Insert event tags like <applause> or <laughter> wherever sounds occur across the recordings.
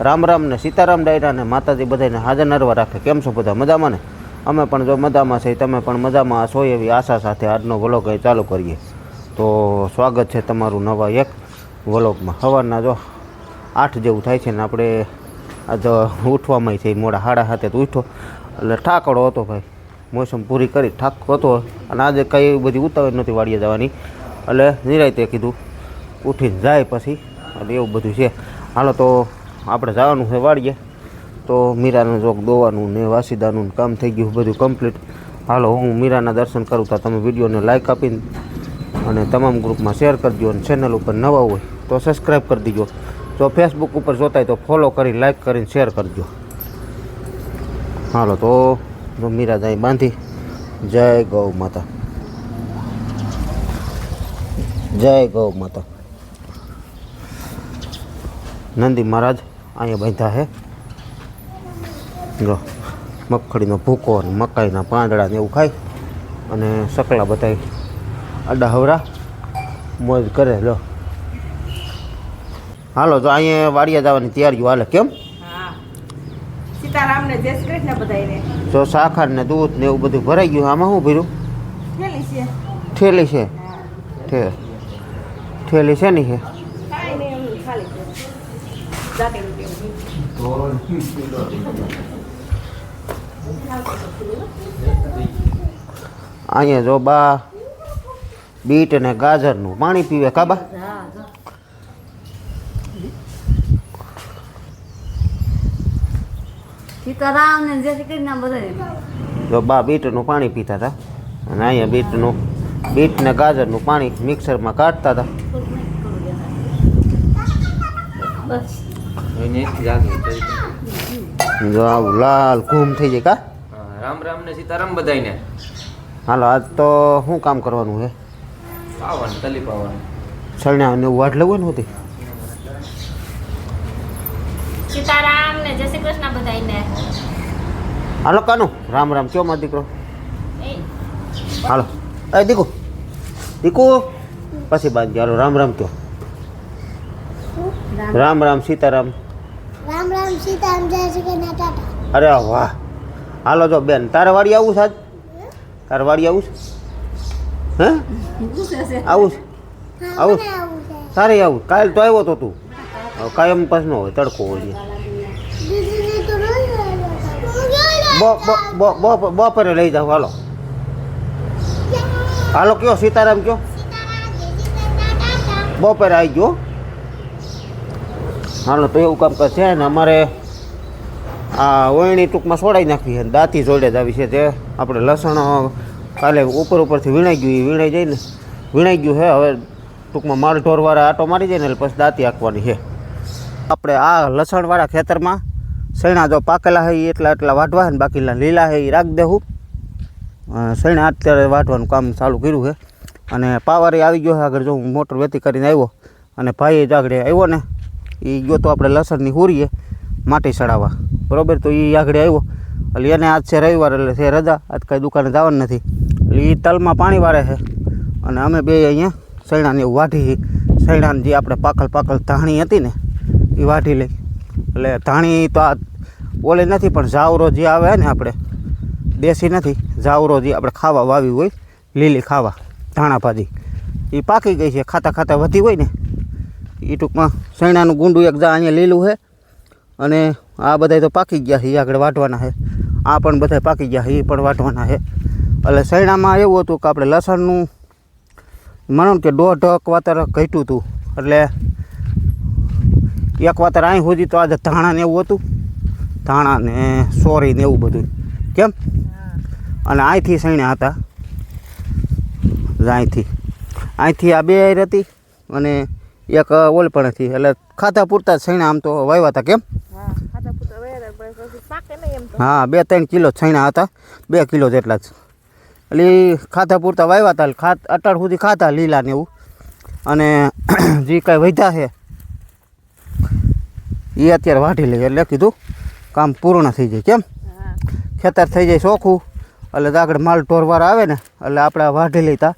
રામ રામ ને સીતારામ ડાયરા ને માતાજી બધાને હાજર નરવા રાખે. કેમ છો બધા મજામાં ને? અમે પણ જો મજામાં છે તમે પણ મજામાં છો એવી આશા સાથે આજનો વ્લોગ ચાલુ કરીએ. તો સ્વાગત છે તમારું નવા એક વ્લોગમાં. સવારના જો આઠ જેવું થાય છે ને આપણે આજે ઉઠવામાં છે, મોડા હાડા હાથે તો ઉઠો. એટલે ઠાકડો હતો ભાઈ. મોસમ પૂરી કરી ઠાક હતો. અને આજે કંઈ બધી ઉતાવળ નથી વાડીએ જવાની. એટલે નિરાયતે કીધું, ઉઠીને જાય પછી. એટલે એવું બધું છે. હાલો તો આપણે જવાનું છે વાળીએ તો મીરાનું જોક દોવાનું ને વાસીદાનું કામ થઈ ગયું બધું કમ્પ્લીટ હાલો, હું મીરાના દર્શન કરું તો તમે વિડીયોને લાઇક આપીને અને તમામ ગ્રુપમાં શેર કરજો અને ચેનલ ઉપર નવા હોય તો સબસ્ક્રાઈબ કરી દીજો. જો ફેસબુક ઉપર જોતા તો ફોલો કરી લાઇક કરીને શેર કરજો. હાલો, તો મીરા જાય બાંધી. જય ગૌ માતા. જય ગૌ માતા. નંદી મહારાજ. અહીંયા બાંધ્યા હે જો મગફળીનો ભૂકો અને મકાઈના પાંદડા ને એવું ખાય અને સકલા બધા અડા હવરા મોજ કરે લો. હાલો તો અહીંયા વાડિયા જવાની તૈયારીઓ હાલે કેમ? સીતારામને જય શ્રી કૃષ્ણ બધાયને. જો સાખર ને દૂધ ને એવું બધું ભરાઈ ગયું આમાં શું ભર્યું? થેલી છે. ઠેલી છે? ઠેલી છે? નહીં છે કાંઈ નહીં એમ ખાલી છે જાતે રૂપિયા અહીંયા જો બા બીટ અને ગાજરનું પાણી પીવે કાબા સીતારામ ને જય શ્રી કૃષ્ણ બધા જો બા બીટનું પાણી પીતા હતા અને અહીંયા બીટનું બીટ ને ગાજરનું પાણી મિક્સરમાં કાઢતા હતા બસ. જો આવું લાલ ઘૂમ થઈ જાય કા? રામ રામ ને સીતારામ બધાયને. હાલો આજ તો શું કામ કરવાનું છે? પાવન તલી પાવન. સળના ને એવું વાટ લેવું ને હોતી? સીતારામ ને જય શ્રી કૃષ્ણ બધાને હાલો કાનું રામ રામ કયો માં દીકરો? હાલો એ દીકુ દીકુ પછી બાદ હાલો રામ રામ કયો. રામ. રામ સીતારામ રામ રામ સીતારામ જય શ્રી કૃષ્ણ ટાટા? અરે વાહ. હાલો જો બેન તારે વાડી આવું સાજ તારે વાડી આવું હે? આવું આવું? સારી આવું કાલ તો આવ્યો તો તું. કાયમ પાસ ન હોય તડકો હોય બપોરે લઈ જાવ હાલો. હાલો કયો? સીતારામ કયો? બપોરે આવી ગયો હાલો, તો એવું કામ છે ને અમારે આ ઓયણી ટૂંકમાં છોડાવી નાખવી છે દાંતી જોડે જ આવી છે તે આપણે લસણ કાલે ઉપર ઉપરથી વીણાઈ ગયું, એ વીણાઈ જાય ને, વીણાઈ ગયું છે. હવે ટૂંકમાં માલ ઢોરવાળા આટો મારી જાય ને, એટલે પછી દાંતી આંકવાની છે. આપણે આ લસણવાળા ખેતરમાં સૈણા જો પાકેલા હોય એટલા એટલા વાઢવા ને બાકી લીલા છે એ રાખી દેવું સૈણા અત્યારે વાઢવાનું કામ ચાલુ કર્યું છે. અને પાવર આવી ગયો છે, આગળ જો હું મોટર વેતી કરીને આવ્યો, અને ભાઈ જ આગળ આવ્યો ને એ ગયો તો આપણે લસણની હુરીએ માટી ચડાવવા. બરાબર? તો એ આગળ આવ્યો. એટલે એને આજ છે રવિવાર, એટલે છે રજા. આજ કાંઈ દુકાને જવાનું નથી. એટલે એ તલમાં પાણી વારે છે. અને અમે બે અહીંયા સૈણાને એવું વાઢી સૈણાને જે આપણે પાકલ પાકલ ધાણી હતી ને એ વાઢી લઈ. એટલે ધાણી તો આ ઓલે નથી, પણ જાવરો જે આવે ને આપણે, દેશી નથી, જાવરો જે આપણે ખાવા વાવી હોય, લીલી ખાવા, ધાણા ભાજી એ પાકી ગઈ છે, ખાતા ખાતા વધી હોય ને એ ટૂંકમાં સૈણાનું ગુંડું એક જા અહીંયા લીલું છે. અને આ બધા તો પાકી ગયા છે એ આગળ વાટવાના છે. આ પણ બધા પાકી ગયા છે એ પણ વાટવાના છે. એટલે સૈણામાં એવું હતું કે આપણે લસણનું, માનો કે દોઢ વાતર ઘટ્યું હતું. એટલે એક વાતર અહીં સુધી તો આજે ધાણા ને એવું હતું. ધાણા ને સોરી ને એવું બધું કેમ? અને અહીંથી સૈણા હતા. અહીંથી અહીંથી આ બે હતી અને એક ઓલ પણ હતી. એટલે ખાતા પૂરતા છૈણા આમ તો વાવ્યા હતા કેમ? હા બે ત્રણ કિલો છૈણા હતા. બે કિલો જેટલા જ. એટલે ખાતા પૂરતા વાવ્યા હતા ખાત અટાળ સુધી ખાતા લીલા ને એવું. અને <clears throat> જે કાંઈ વધ્યા છે એ અત્યારે વાઢી લઈએ. એટલે કીધું કામ પૂર્ણ થઈ જાય કેમ? ખેતર થઈ જાય ચોખ્ખું એટલે આગળ માલ ઢોરવાર આવે ને એટલે આપણે વાઢી લેતા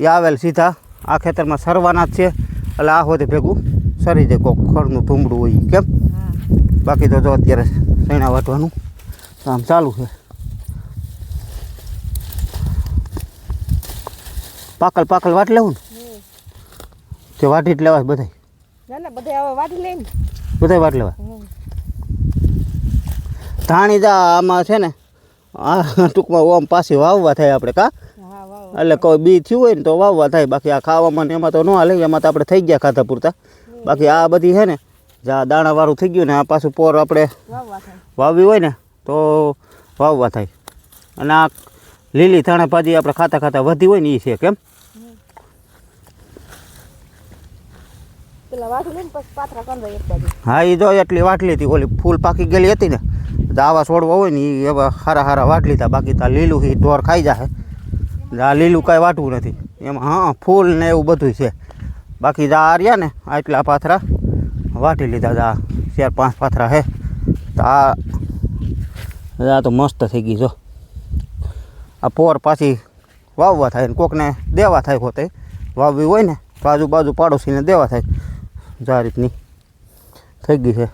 એ આવેલ સીધા. આ ખેતરમાં સરવાના જ છે. એટલે આ હોતે ભેગું સરી જાય કોક ખડનું ધૂમડું હોય. કેમ? બાકી તો જો અત્યારે સૈણા વાટવાનું કામ ચાલુ છે. પાકલ પાકલ વાટ લેવું ને? તે વાટી જ લેવા બધા બધા વાટી લેવા ધાણી જા આમાં છે ને આ ટૂંકમાં ઓમ પાછી વાવવા થાય આપણે કા? એટલે કોઈ બી થયું હોય ને તો વાવવા થાય. બાકી આ ખાવામાં ને એમાં તો ન હાલે એમાં તો આપણે થઈ ગયા ખાતા પૂરતા. બાકી આ બધી છે ને જ્યાં દાણાવાળું થઈ ગયું ને આ પાછું પોર આપણે વાવવી હોય ને તો વાવવા થાય. અને આ લીલી ધાણા ભાજી આપણે ખાતા ખાતા વધી હોય ને એ છે કેમ? હા એ જો એટલી વાટલી હતી ઓલી ફૂલ પાકી ગયેલી હતી ને આવા છોડવા હોય ને એ એવા હારા સારા વાટલી હતા બાકી તો લીલું એ ઢોર ખાઈ જાય આ લીલું કાંઈ વાટવું નથી. એમાં, હા, ફૂલ ને એવું બધું છે. બાકી જા રહ્યા ને, આટલા પાથરા. વાટી લીધા જા. ચાર, પાંચ પાથરા હે. તો આ તો મસ્ત થઈ ગઈ જો. આ પોર પાછી વાવવા થાય ને, કોકને દેવા થાય હોતે વાવવી હોય ને તો આજુબાજુ પાડોશીને દેવા થાય. જા રીતની થઈ ગઈ છે.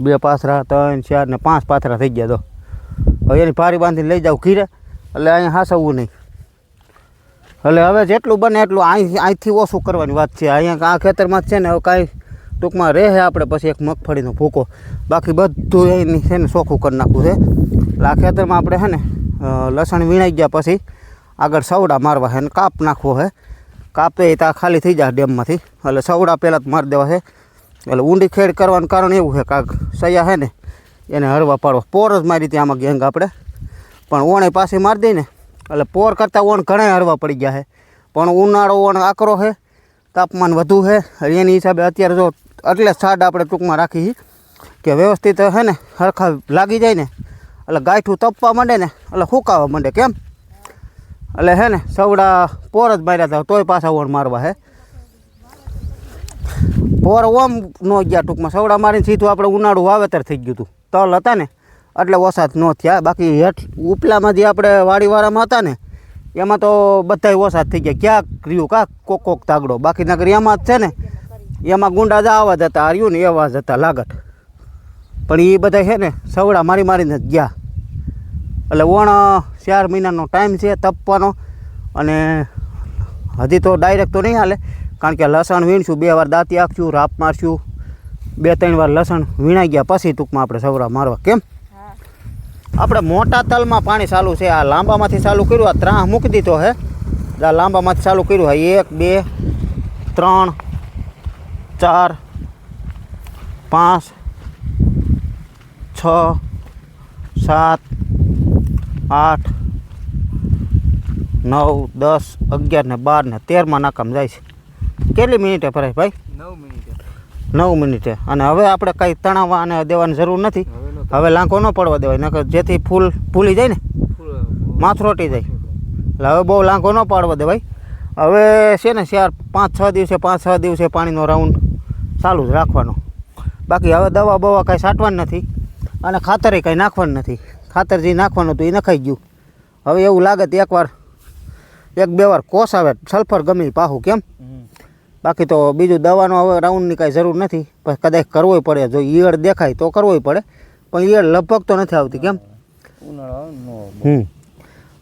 બે પાથરા, ત્રણ, ચાર ને પાંચ પાથરા થઈ ગયા તો હવે એની પારી બાંધીને લઈ જાવ ઘીરે, એટલે અહીંયા હાસવવું નહીં. એટલે હવે જેટલું બને એટલું અહીં અહીંથી ઓછું કરવાની વાત છે. અહીંયા આ ખેતરમાં છે ને, હવે કાંઈ ટૂંકમાં રહે આપણે પછી એક મગફળીનો ભૂકો. બાકી બધું એની છે ને ચોખ્ખું કરી નાખવું છે. એટલે આ ખેતરમાં આપણે છે ને લસણ વીણાઈ ગયા પછી આગળ સવડા મારવા છે ને, કાપ નાખવો છે. કાપે ત્યાં ખાલી થઈ જાય ડેમમાંથી. એટલે સવડા પહેલાં જ મારી દેવા છે. એટલે ઊંડી ખેડ કરવાનું કારણ એવું છે કાંક સૈયા છે ને, એને હરવા પાડવા. પોર જ મારી ત્યાં આમાં ગેંગ આપણે. પણ ઓણે પાસે મારી દઈ ને એટલે પોર કરતાં ઓણ ઘણા હરવા પડી ગયા છે. પણ ઉનાળો ઓણ આકરો છે, તાપમાન વધુ છે. એની હિસાબે અત્યારે જો એટલે સાડ આપણે ટૂંકમાં રાખી કે વ્યવસ્થિત છે ને, હરખા લાગી જાય ને, એટલે ગાંઠું તપવા માંડે ને, એટલે સુકાવા માંડે, કેમ? એટલે હે ને, સવડા પોર જ માર્યા હતા, તોય પાછા ઓણ મારવા હે પોર ઓમ ન ગયા ટૂંકમાં, સવડા મારીને સીધું આપણે ઉનાળું વાવેતર થઈ ગયું હતું. તલ હતા ને એટલે વરસાદ ન થયા. બાકી હેઠ ઉપલામાં જે આપણે વાડીવાળામાં હતા ને, એમાં તો બધાય વરસાદ થઈ ગયા. ક્યાંક રહ્યું કા કોક કોક તાગડો બાકી નગર એમાં જ છે ને, એમાં ગુંડા જ આવા જતા આ રહ્યું ને એવા જ હતા લાગત. પણ એ બધા છે ને, સવડા મારી મારીને જ ગયા. એટલે વણ ચાર મહિનાનો ટાઈમ છે તપવાનો. અને હજી તો ડાયરેક્ટ તો નહીં હાલે. કારણ કે લસણ વીણશું, બે વાર દાંતી આખશું, રાપ મારશું. બે, ત્રણ વાર લસણ વીણાઈ ગયા. પછી ટૂંકમાં આપણે સવરા મારવા. કેમ? આપણે મોટા તલમાં પાણી ચાલુ છે. આ લાંબામાંથી ચાલુ કર્યું આ ત્રાહ મૂકી દીધો હે. આ લાંબામાંથી ચાલુ કર્યું હોય એક બે ત્રણ ચાર પાંચ છ સાત આઠ નવ દસ અગિયાર ને બાર ને તેરમાં નાકામ જાય છે. કેટલી મિનિટે ભરાય ભાઈ? નવ મિનિટ. નવ મિનિટે. અને હવે આપણે કાંઈ તણાવવા અને દેવાની જરૂર નથી. હવે લાંકો ન પડવા દેવાય, નકર જેથી ફૂલ ફૂલી જાય ને માથરોટી રોટી જાય. એટલે હવે બહુ લાંકો ન પાડવા દેવાય. હવે છે ને ચાર, પાંચ, છ દિવસે, પાંચ, છ દિવસે પાણીનો રાઉન્ડ ચાલુ જ રાખવાનો. બાકી હવે દવા બવા કાંઈ છાંટવાની નથી અને ખાતરે કાંઈ નાખવાનું નથી. ખાતર જે નાખવાનું હતું એ નખાઈ ગયું. હવે એવું લાગે તો એકવાર, એક બે વાર કોસ આવે, સલ્ફર ગમે પાહું કેમ? બાકી તો બીજું દવાનો હવે રાઉન્ડની કાંઈ જરૂર નથી. પણ કદાચ કરવોય પડે, જો ઈયળ દેખાય તો કરવોય પડે. પણ એ લગભગ તો નથી આવતી કેમ? હમ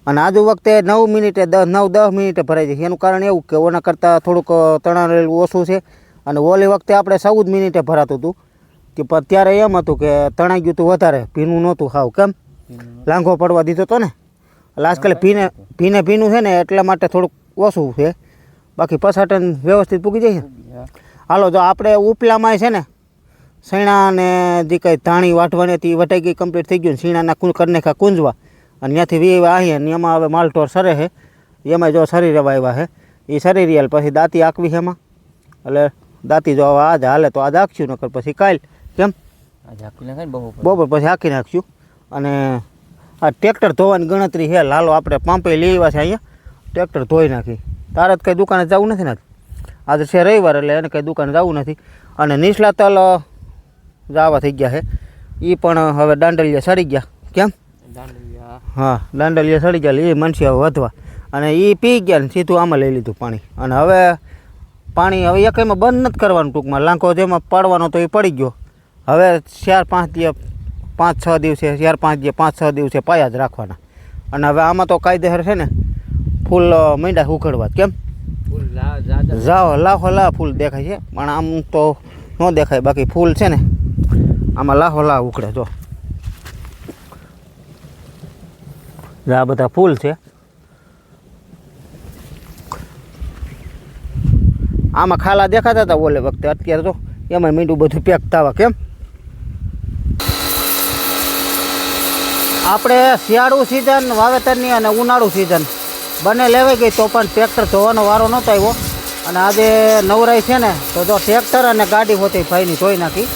અને આજુ વખતે નવ મિનિટે દસ નવ દસ મિનિટે ભરાઈ જાય. એનું કારણ એવું કે ઓના કરતાં થોડુંક તણાવેલું ઓછું છે. અને ઓલી વખતે આપણે ચૌદ મિનિટે ભરાતું હતું. કે પણ ત્યારે એમ હતું કે તણાઈ ગયું હતું વધારે ભીનું નહોતું હાવ કેમ? લાંઘો પડવા દીધો હતો ને? એટલે આજકાલ ભીને ભીને ભીનું છે ને એટલા માટે થોડુંક ઓછું છે. બાકી પસાટન વ્યવસ્થિત પૂગી જાય છે હાલો જો આપણે ઉપલામાં છે ને સૈણા ને જે કંઈ ધાણી વાટવાની હતી એ વટાઈ ગઈ કમ્પ્લીટ થઈ ગયું ને શીણાના કું કરી નાખ્યા કુંજવા. અને ત્યાંથી વી આવીએ ને એમાં હવે માલટોર સરે છે. એમાં જો શરીર આવ્યા છે. એ શરીર યાલ પછી દાંતી આંકવી છે એમાં. એટલે દાંતી જો હવે આજ હાલે તો આજ આંકશું નકર પછી કાલ. કેમ? આખી નાખે બપોર પછી આંકી નાખશું. અને આ ટ્રેક્ટર ધોવાની ગણતરી છે. લાલો આપણે પાંપે લઈ આવ્યા છે અહીંયા. ટ્રેક્ટર ધોઈ નાખી. તારે જ કંઈ દુકાને જવું નથી ને આજે. છે રવિવાર એટલે એને કંઈ દુકાને જવું નથી. અને નિસલા તલ જવા થઈ ગયા છે. એ પણ હવે દાંડલિયા સડી ગયા. કેમ? હા દાંડલિયા સડી ગયા એ મનસી હવે વધવા. અને એ પી ગયા ને સીધું આમાં લઈ લીધું પાણી. અને હવે પાણી હવે એક એમાં બંધ નથી કરવાનું ટૂંકમાં. લાંકો જેમાં પાડવાનો તો એ પડી ગયો. હવે ચાર પાંચ દિવસ પાંચ છ દિવસે ચાર પાંચ દિવસ પાંચ છ દિવસે પાયા જ રાખવાના. અને હવે આમાં તો કાયદેસર છે ને ફૂલ મીંડા ઉખડવા કેમ? જાઓ લાખો લાહ ફૂલ દેખાય છે. પણ આમ તો ન દેખાય. બાકી ફૂલ છે ને આમાં લાહો લાહ ઉકળે જો. આ બધા ફૂલ છે. આમાં ખાલા દેખાતા હતા ઓલે વખતે, અત્યારે તો એમાં મીંડું બધું પેક થવા કેમ? આપણે શિયાળુ સિઝન વાવેતરની અને ઉનાળુ સિઝન બંને લેવાઈ ગઈ તો પણ ટ્રેક્ટર ધોવાનો વારો નહોતો આવ્યો. અને આજે નવરાઈ છે ને, તો જો ટ્રેક્ટર અને ગાડી હોતી ભાઈની ધોઈ નાખી.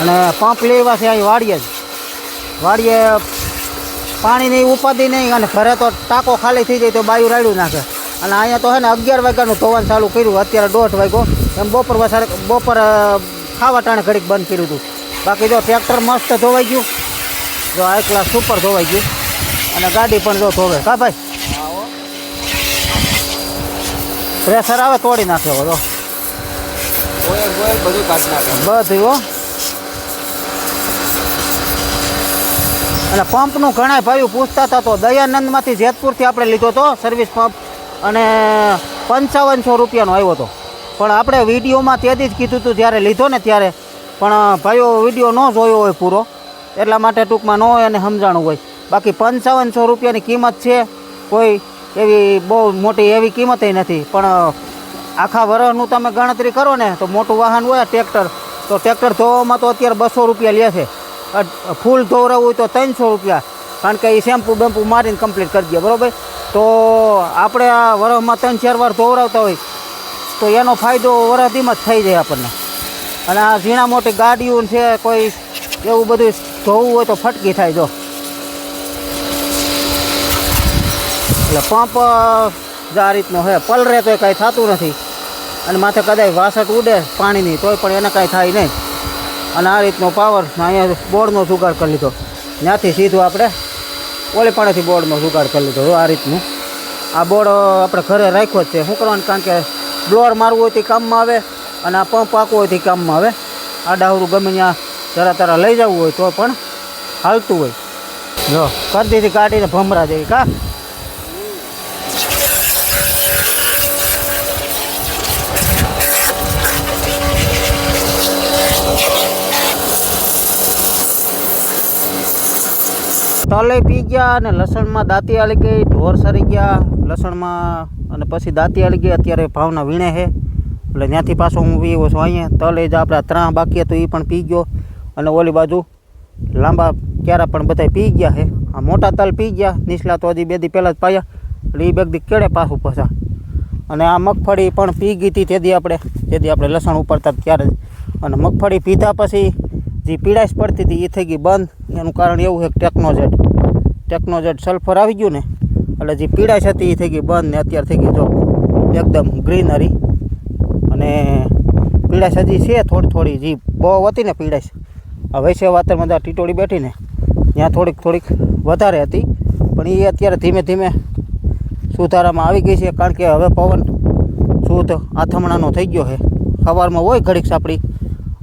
અને પંપ લેવા છે અહીં વાડીએ જ. વાડીએ પાણીની ઉપાધિ નહીં અને ઘરે તો ટાંકો ખાલી થઈ જાય તો બાયું રાડ્યું નાખે. અને અહીંયા તો હે ને અગિયાર વાગ્યાનું ધોવાનું ચાલુ કર્યું અત્યારે દોઢ વાગ્યો. એમ બપોર વસારે બપોર ખાવા ટાણે ઘડીક બંધ કર્યું હતું. બાકી જો ટ્રેક્ટર મસ્ત ધોવાઈ ગયું. જો આ એકલા સુપર ધોવાઈ ગયું. અને ગાડી પણ જો ધોવે. કા ભાઈ? પ્રેશર આવે તોડી નાખે બધું બધું હો. અને પંપનું ઘણા ભાઈઓ પૂછતા હતા તો દયાનંદમાંથી જેતપુરથી આપણે લીધો હતો સર્વિસ પંપ અને પંચાવનસો રૂપિયાનો આવ્યો હતો. પણ આપણે વિડીયોમાં તેથી જ કીધું હતું જ્યારે લીધો ને ત્યારે, પણ ભાઈઓ વીડિયો ન જોયો હોય પૂરો. એટલા માટે ટૂંકમાં ન હોય અને સમજાણું હોય. બાકી પંચાવનસો રૂપિયાની કિંમત છે, કોઈ એવી બહુ મોટી એવી કિંમતે નથી. પણ આખા વર્ષનું તમે ગણતરી કરો ને, તો મોટું વાહન હોય, ટ્રેક્ટર, તો ટ્રેક્ટર ધોવામાં તો અત્યારે બસો રૂપિયા લે છે. ફૂલ ધોવરાવું હોય તો ત્રણસો રૂપિયા. કારણ કે એ શેમ્પુ બેમ્પુ મારીને કમ્પ્લીટ કરી દે, બરાબર? તો આપણે આ વરસમાં ત્રણ, ચાર વાર ધોવરાવતા હોય, તો એનો ફાયદો વરસીમાં જ થઈ જાય આપણને. અને આ ઝીણા મોટી ગાડીઓ છે, કોઈ એવું બધું ધોવું હોય તો ફટકી થાય જો. એટલે પંપ જ આ રીતનો હે પલરે તોય કાંઈ થતું નથી. અને માથે કદાચ વાસટ ઉડે પાણીની, તોય પણ એને કાંઈ થાય નહીં. અને આ રીતનો પાવર અહીંયા બોર્ડનો જુગાડ કરી લીધો. ત્યાંથી સીધું આપણે ઓલી બોર્ડનો સુગાડ કરી લીધો. આ રીતનું. આ બોર્ડ આપણે ઘરે રાખ્યો જ છે. શું કરવાનું? કારણ કે બ્લોર મારવું હોય તે કામમાં આવે અને આ પંપ આખવો હોય તે કામમાં આવે. આ ડાવરું ગમે ત્યાં જરા તરા લઈ જવું હોય તો પણ હાલતું હોય. જો કરી કાઢીને ભમરા જેવી. કા? તલે પી ગયા અને લસણમાં દાંતી આલી ગઈ, ઢોર સરી ગયા, લસણમાં અને પછી દાંતી આલી ગઈ. અત્યારે ભાવના વીણે છે. એટલે ત્યાંથી પાછો હું વીવો છું અહીંયા. તલે જ આપણે ત્રણ બાકી હતું, એ પણ પી ગયો. અને ઓલી બાજુ લાંબા ક્યારા પણ બધા પી ગયા છે. આ મોટા તલ પી ગયા. નીચલા તો હજી બે દી પહેલાં જ પાયા. એટલે એ બેગદી કેળે પાછું પસા અને આ મગફળી પણ પી ગઈ હતી તેથી આપણે. તેથી આપણે લસણ ઉપાડતા ત્યારે અને મગફળી પીધા પછી જે પીડાશ પડતી હતી, એ થઈ ગઈ બંધ. એનું કારણ એવું છે કે ટેકનોજેટ ટેકનોજેટ સલ્ફર આવી ગયું ને, એટલે જે પીડાશ હતી, એ થઈ ગઈ બંધ ને અત્યારે થઈ ગઈ જો એકદમ ગ્રીનરી. અને પીડાશ હજી છે, થોડી થોડી, જે બહુ હતી ને પીડાશ આ વૈશ્ય વાતરમાં ત્યાં ટીટોળી બેઠી ને, ત્યાં થોડીક થોડીક વધારે હતી. પણ એ અત્યારે ધીમે ધીમે સુધારામાં આવી ગઈ છે, કારણ કે હવે પવન શુદ્ધ આથમણાનો થઈ ગયો છે. સવારમાં હોય ઘડીક સાપડી.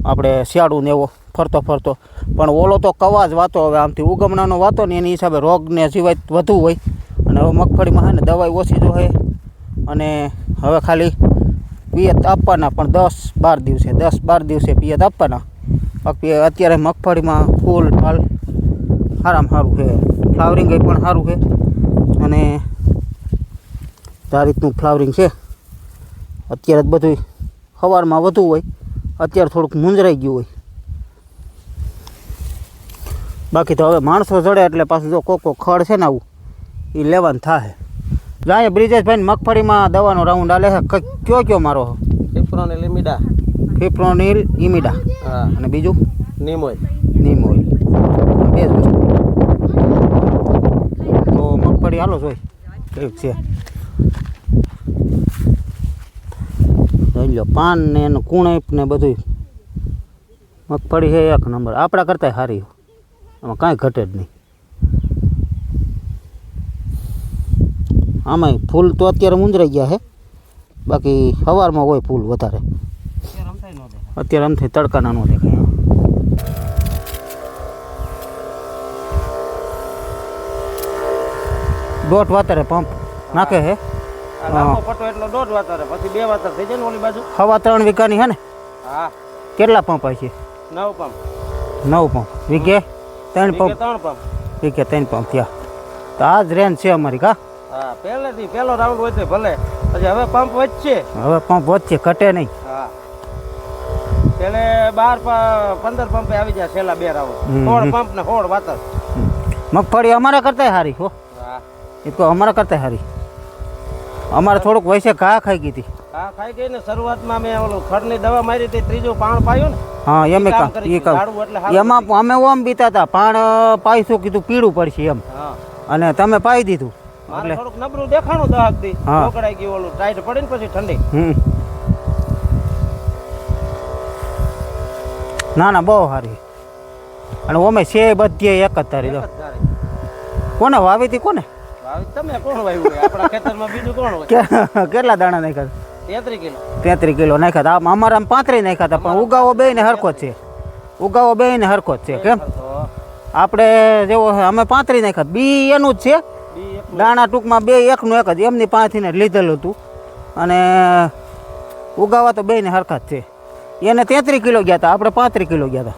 આપણે શિયાળું ને એવો ફરતો ફરતો. પણ ઓલો તો કવા જ વાતો હવે આમથી ઉગમણાનો વાતો ને એની હિસાબે રોગને સિવાય વધુ હોય. અને હવે મગફળીમાં છે ને દવાઈ ઓછી જો છે અને હવે ખાલી પિયત આપવાના પણ દસ બાર દિવસે, દસ બાર દિવસે પિયત આપવાના. બાકી અત્યારે મગફળીમાં ફૂલ, ફાલ સારામાં સારું છે ફ્લાવરિંગ પણ સારું છે અને આ રીતનું ફ્લાવરિંગ છે. અત્યારે જ બધું સવારમાં વધુ હોય. અત્યારે થોડુંક મૂંઝરાઈ ગયું હોય. બાકી તો હવે માણસો જડે એટલે પાછું જો કોકો ખડ છે ને આવું એ લેવાનું થાય જાય બ્રિજેશભાઈ મગફળીમાં દવાનો રાઉન્ડ આલે છે ક- કયો કયો મારો ફિપ્રોનિલ ઇમિડા ફિપ્રોનિલ ઇમિડા હા. અને બીજું? નીમોય. નીમ ઓઇલ બે જ વસ્તુ. તો મગફળી હાલો જોઈ. કેવું છે. જોઈ લો પાન ને એનું કુણપ ને બધું મગફળી છે એક નંબર. આપણા કરતાંય સારી આમાં કાંઈ ઘટે જ નહીં. આમાંય ફૂલ તો અત્યારે મુંજરાઈ ગયા છે બાકી સવારમાં હોય ફૂલ વધારે. અત્યારે આમથી તડકાના નો દેખાય દોઢ વાતરે પંપ નાખે હે. આ એટલો દોઢ વાતરે પછી બે વાતર થઈ જાય ને ઓલી બાજુ? હવા ત્રણ વીઘાની હે ને? હા. કેટલા પંપ છે? નવ પંપ. નવ પંપ. વીઘે? ત્રણ પંપ ત્રણ પંપ વીઘે ત્રણ પંપ થયા. તો આ જ રેન્જ છે અમારી કા? હા પહેલેથી પહેલો રાઉન્ડ હોય તો ભલે. પછી હવે પંપ વધશે. હવે પંપ વધશે ઘટે નહીં. હા. પેલે બાર પંદર પંપે આવી જાય છેલ્લા બે રાઉન્ડ. સોળ પંપ ને સોળ વાતર. મગફળી અમારા કરતા સારી હો. હા. એ તો અમારા કરતા સારી અમારે થોડુંક વૈસે ઘા ખાઈ ગઈ હતી. ઘા ખાઈ ગઈ ને શરૂઆતમાં મેં ઓલું ખડની દવા મારી હતી ત્રીજું પાણ પાયું ને. હા એમ કામ એ એમાં અમે ઓમ બીતા હતા પાણ પાઈશું કીધું પીળું પડશે એમ. અને તમે પાઈ દીધું. એટલે થોડુંક નબળું દેખાણું દહક દી. પકડાઈ ગયું ઓલું ટાઈટ પડે ને પછી ઠંડી. ના ના બહુ સારી. અને ઓમે છે બધી એક જ તારી દો એક કોને વાવી હતી કોને? તમે કોણ વાવ્યું આપણા ખેતરમાં બીજું કોણ કેટલા દાણા નાખ્યા? તેત્રીસ કિલો. નાખ્યા હતા. આમ અમારા પાંત્રીસ નાખ્યા હતા પણ ઉગાવો બે ને હરખો છે. ઉગાવો બે ને હરખો જ છે કેમ? આપણે જેવો અમે પાંત્રીસ નાખ્યા બી એનું જ છે. દાણા ટૂંકમાં બે એકનું એક જ. એમની પાસેથી જ લીધેલું હતું. અને ઉગાવા તો બે ને હરખા જ છે. એને તેત્રીસ કિલો ગયા હતા આપણે પાંત્રીસ કિલો ગયા હતા.